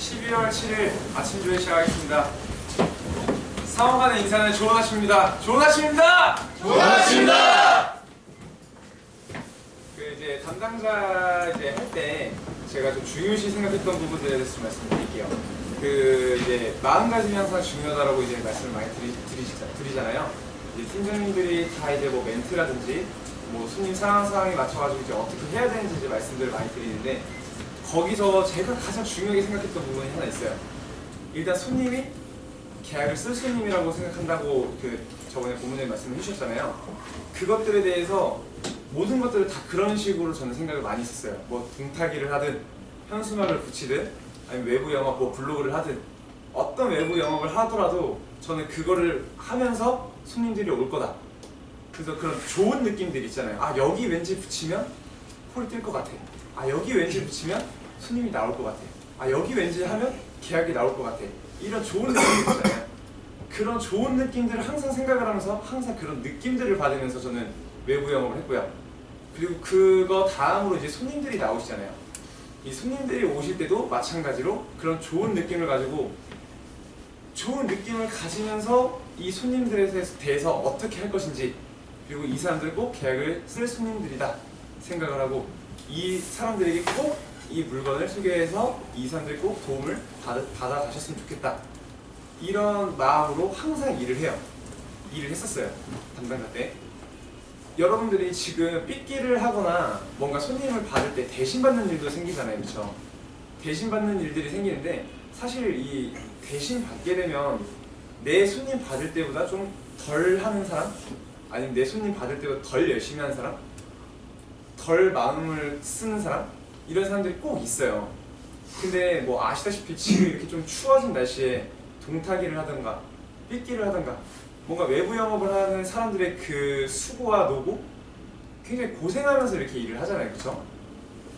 12월 7일 아침 조회 시작하겠습니다. 사원간의 인사는 좋은 아침입니다. 좋은 아침입니다. 좋은 아침입니다. 그 이제 담당자 이제 할 때 제가 좀 중요시 생각했던 부분들에 대해서 좀 말씀드릴게요. 그 이제 마음가짐이 항상 중요하다라고 이제 말씀을 많이 드리, 드리시자, 드리잖아요. 이제 팀장님들이 다 이제 뭐 멘트라든지 뭐 손님 상황 상황에 맞춰가지고 이제 어떻게 해야 되는지 이제 말씀들을 많이 드리는데 거기서 제가 가장 중요하게 생각했던 부분이 하나 있어요. 일단 손님이 계약을 쓸 손님이라고 생각한다고 그 저번에 본문에 말씀을 해주셨잖아요. 그것들에 대해서 모든 것들을 다 그런 식으로 저는 생각을 많이 했었어요. 뭐 동타기를 하든 현수막을 붙이든 아니면 외부 영업 뭐 블로그를 하든 어떤 외부 영업을 하더라도 저는 그거를 하면서 손님들이 올 거다. 그래서 그런 좋은 느낌들 있잖아요. 아 여기 왠지 붙이면 폴이 뜰 것 같아. 아 여기 왠지 붙이면 손님이 나올 것 같아. 아 여기 왠지 하면 계약이 나올 것 같아. 이런 좋은 느낌 있잖아요. 그런 좋은 느낌들을 항상 생각을 하면서 항상 그런 느낌들을 받으면서 저는 외부 영업을 했고요. 그리고 그거 다음으로 이제 손님들이 나오시잖아요. 이 손님들이 오실 때도 마찬가지로 그런 좋은 느낌을 가지고 좋은 느낌을 가지면서 이 손님들에 대해서 어떻게 할 것인지 그리고 이 사람들 꼭 계약을 쓸 손님들이다 생각을 하고 이 사람들에게 꼭 이 물건을 소개해서 이 사람들이 꼭 도움을 받아 가셨으면 좋겠다. 이런 마음으로 항상 일을 해요. 일을 했었어요 담당자 때. 여러분들이 지금 삐끼를 하거나 뭔가 손님을 받을 때 대신 받는 일도 생기잖아요 그렇죠 대신 받는 일들이 생기는데 사실 이 대신 받게 되면 내 손님 받을 때보다 좀 덜 하는 사람? 아니면 내 손님 받을 때보다 덜 열심히 하는 사람 덜 마음을 쓰는 사람? 이런 사람들이 꼭 있어요. 근데 뭐 아시다시피 지금 이렇게 좀 추워진 날씨에 동타기를 하던가 삐끼를 하던가 뭔가 외부 영업을 하는 사람들의 그 수고와 노고 굉장히 고생하면서 이렇게 일을 하잖아요. 그쵸?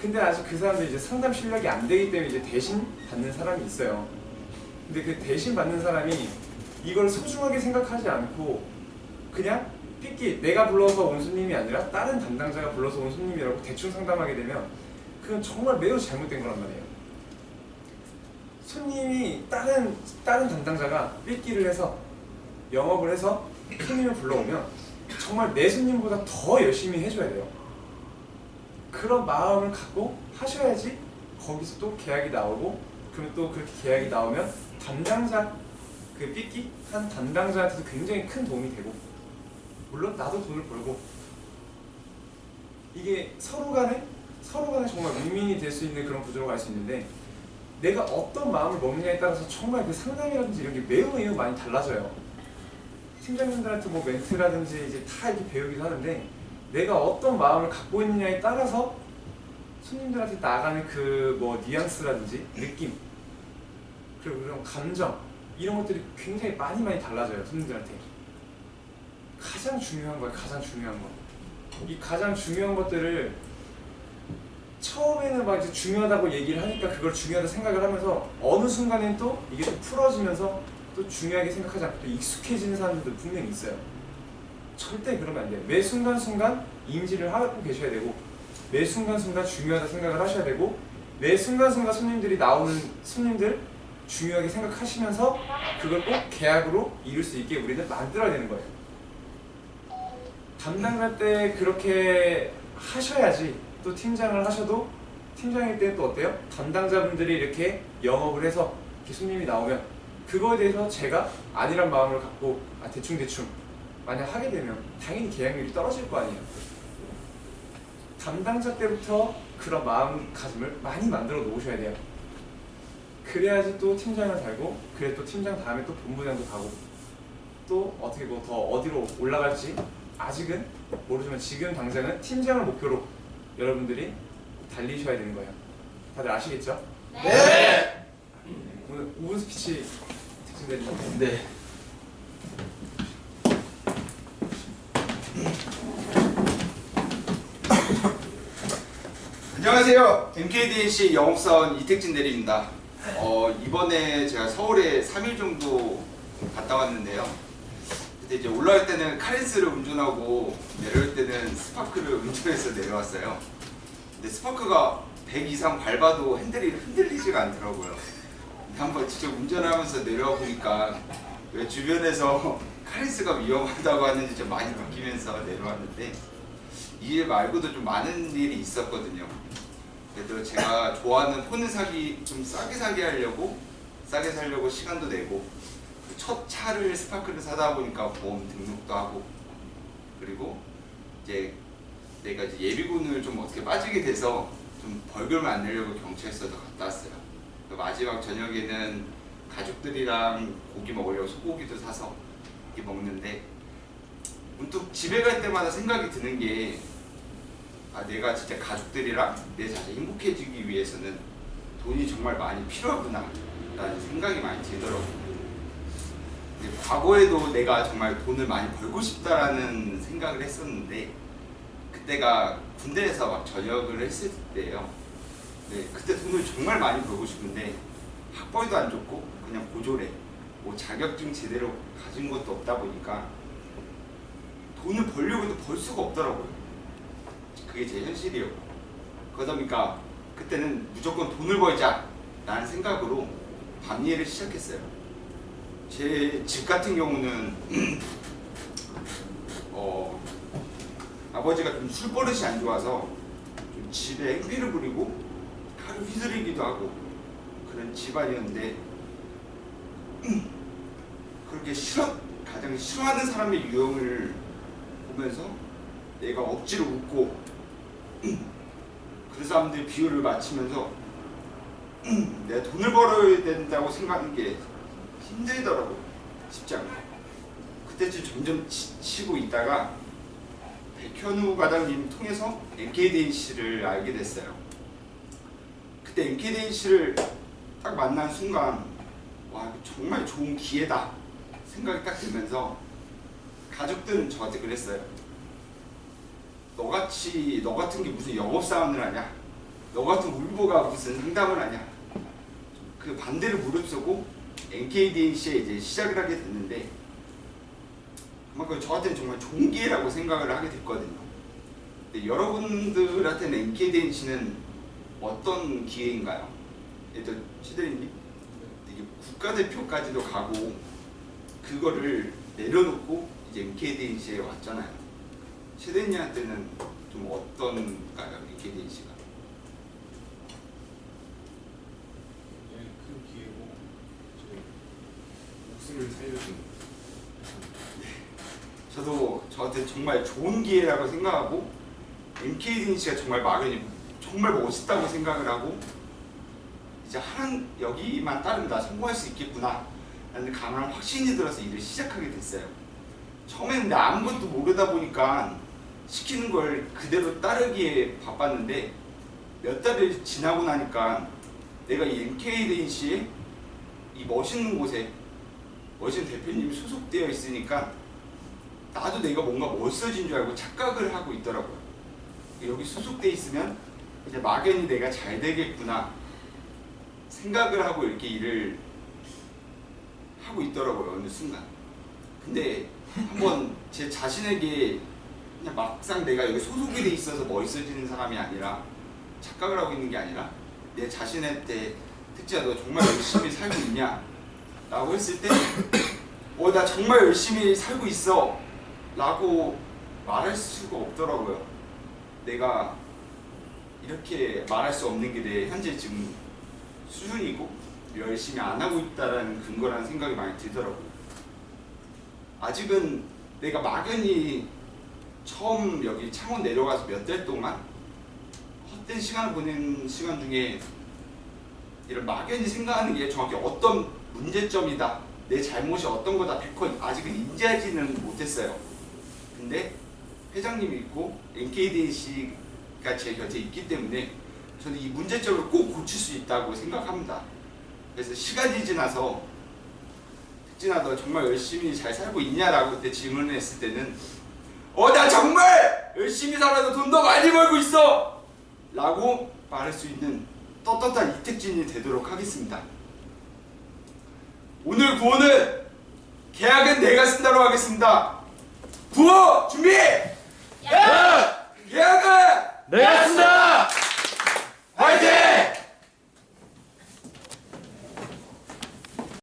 근데 아직 그 사람들이 이제 상담 실력이 안 되기 때문에 이제 대신 받는 사람이 있어요. 근데 그 대신 받는 사람이 이걸 소중하게 생각하지 않고 그냥 삐끼 내가 불러서 온 손님이 아니라 다른 담당자가 불러서 온 손님이라고 대충 상담하게 되면 그건 정말 매우 잘못된 거란 말이에요. 손님이 다른 다른 담당자가 삐끼를 해서 영업을 해서 손님을 불러오면 정말 내 손님보다 더 열심히 해줘야 돼요. 그런 마음을 갖고 하셔야지 거기서 또 계약이 나오고 그러면 또 그렇게 계약이 나오면 담당자 그 삐끼 한 담당자한테도 굉장히 큰 도움이 되고 물론 나도 돈을 벌고 이게 서로 간에 서로 간에 정말 윈윈이 될 수 있는 그런 구조로 갈 수 있는데 내가 어떤 마음을 먹느냐에 따라서 정말 그 상담이라든지 이런 게 매우 매우 많이 달라져요. 팀장님들한테 뭐 멘트라든지 이제 다 이렇게 배우기도 하는데 내가 어떤 마음을 갖고 있느냐에 따라서 손님들한테 나가는 그 뭐 뉘앙스라든지 느낌 그리고 그런 감정 이런 것들이 굉장히 많이 많이 달라져요 손님들한테 가장 중요한 거예요 가장 중요한 거이 가장 중요한 것들을 처음에는 막 이제 중요하다고 얘기를 하니까 그걸 중요하다 생각을 하면서 어느 순간엔 또 이게 또 풀어지면서 또 중요하게 생각하지 않고 또 익숙해지는 사람들도 분명히 있어요. 절대 그러면 안 돼요. 매 순간순간 인지를 하고 계셔야 되고 매 순간순간 중요하다 생각을 하셔야 되고 매 순간순간 손님들이 나오는 손님들 중요하게 생각하시면서 그걸 꼭 계약으로 이룰 수 있게 우리는 만들어야 되는 거예요. 담당자 때 그렇게 하셔야지 또 팀장을 하셔도 팀장일 때는 또 어때요? 담당자분들이 이렇게 영업을 해서 이렇게 손님이 나오면 그거에 대해서 제가 아니란 마음을 갖고 아 대충대충 만약 하게 되면 당연히 계약률이 떨어질 거 아니에요. 담당자 때부터 그런 마음가짐을 많이 만들어 놓으셔야 돼요. 그래야지 또 팀장을 달고 그래 또 팀장 다음에 또 본부장도 가고 또 어떻게 뭐 더 어디로 올라갈지 아직은 모르지만 지금 당장은 팀장을 목표로 여러분들이 달리셔야 되는 거예요. 다들 아시겠죠? 네. 오늘 5분 스피치 특징들입니다. 네. 안녕하세요. MKDNC 영업사원 이택진 대리입니다. 어, 이번에 제가 서울에 3일 정도 갔다 왔는데요. 그때 이제 올라올 때는 카렌스를 운전하고 내려올 때는 스파크를 운전해서 내려왔어요. 근데 스파크가 100 이상 밟아도 핸들이 흔들리지가 않더라고요. 한번 직접 운전하면서 내려와 보니까 왜 주변에서 카리스가 위험하다고 하는지 좀 많이 바뀌면서 내려왔는데 이 일 말고도 좀 많은 일이 있었거든요. 그래도 제가 좋아하는 폰을 사기 좀 싸게 사게 하려고 싸게 살려고 시간도 내고 첫 차를 스파크를 사다 보니까 보험 등록도 하고 그리고 이제 내가 이제 예비군을 좀 어떻게 빠지게 돼서 좀 벌금을 안 내려고 경찰서도 갔다 왔어요. 그 마지막 저녁에는 가족들이랑 고기 먹으려고 소고기도 사서 이렇게 먹는데 문득 집에 갈 때마다 생각이 드는 게 아, 내가 진짜 가족들이랑 내 자신 행복해지기 위해서는 돈이 정말 많이 필요하구나 라는 생각이 많이 들더라고요. 과거에도 내가 정말 돈을 많이 벌고 싶다라는 생각을 했었는데 그때가 군대에서 막 전역을 했을 때예요. 네, 그때 돈을 정말 많이 벌고 싶은데 학벌도 안 좋고 그냥 고졸에 뭐 자격증 제대로 가진 것도 없다 보니까 돈을 벌려고 해도 벌 수가 없더라고요. 그게 제 현실이었고 그러다 보니까 그때는 무조건 돈을 벌자 라는 생각으로 밤일을 시작했어요. 제 집 같은 경우는 어, 아버지가 좀 술버릇이 안 좋아서 좀 집에 행패를 부리고 칼을 휘두르기도 하고 그런 집안이었는데 그렇게 싫어 가장 싫어하는 사람의 유형을 보면서 내가 억지로 웃고 그 사람들의 비율을 맞추면서 내가 돈을 벌어야 된다고 생각하는 게 힘들더라고요. 쉽지 않고. 그때쯤 점점 지치고 있다가 백현우 과장님 통해서 NKDNC를 알게 됐어요. 그때 NKDNC를 딱 만난 순간 와 정말 좋은 기회다 생각이 딱 들면서 가족들은 저한테 그랬어요. 너같이 너 같은 게 무슨 영업사원을 하냐? 너 같은 울보가 무슨 상담을 하냐? 그 반대를 무릅쓰고 NKDNC에 이제 시작을 하게 됐는데 그만큼 저한테는 정말 좋은 기회라고 생각을 하게 됐거든요. 근데 여러분들한테는 NKDNC는 어떤 기회인가요? 일단 시대리님 이게 국가대표까지도 가고 그거를 내려놓고 이제 NKDNC에 왔잖아요. 시대리님한테는 좀 어떤가요? NKDNC가? 굉장히 큰 기회고 제 목숨을 살려준 저도 저한테 정말 좋은 기회라고 생각하고 MKDNC가 정말 막연히 정말 멋있다고 생각을 하고 이제 하는 여기만 나 성공할 수 있겠구나 라는 강한 확신이 들어서 일을 시작하게 됐어요. 처음에는 나 아무것도 모르다 보니까 시키는 걸 그대로 따르기에 바빴는데 몇 달이 지나고 나니까 내가 이 MKDNC에 이 멋있는 곳에 멋있는 대표님이 소속되어 있으니까 나도 내가 뭔가 멋있어진 줄 알고 착각을 하고 있더라고요. 여기 소속돼 있으면 이제 막연히 내가 잘 되겠구나 생각을 하고 이렇게 일을 하고 있더라고요 어느 순간. 근데 한번 제 자신에게 그냥 막상 내가 여기 소속이 돼 있어서 멋있어지는 사람이 아니라 착각을 하고 있는 게 아니라 내 자신한테 특지야 너 정말 열심히 살고 있냐? 라고 했을 때 어, 나 정말 열심히 살고 있어. 라고 말할 수가 없더라고요. 내가 이렇게 말할 수 없는 게 내 현재 지금 수준이고 열심히 안 하고 있다라는 근거라는 생각이 많이 들더라고요. 아직은 내가 막연히 처음 여기 창원 내려가서 몇 달 동안 헛된 시간을 보낸 시간 중에 이런 막연히 생각하는 게 정확히 어떤 문제점이다. 내 잘못이 어떤 거다. 100% 아직은 인지하지는 못했어요. 근데 회장님이 있고 NKDC가 제 곁에 있기 때문에 저는 이 문제점을 꼭 고칠 수 있다고 생각합니다. 그래서 시간이 지나서 특진아 너 정말 열심히 잘 살고 있냐라고 그때 질문을 했을 때는 어 나 정말 열심히 살아서 돈도 많이 벌고 있어 라고 말할 수 있는 떳떳한 이택진이 되도록 하겠습니다. 오늘 구호는 계약은 내가 쓴다로 하겠습니다. 구호 준비! 계약은 내가 쓴다! 화이팅!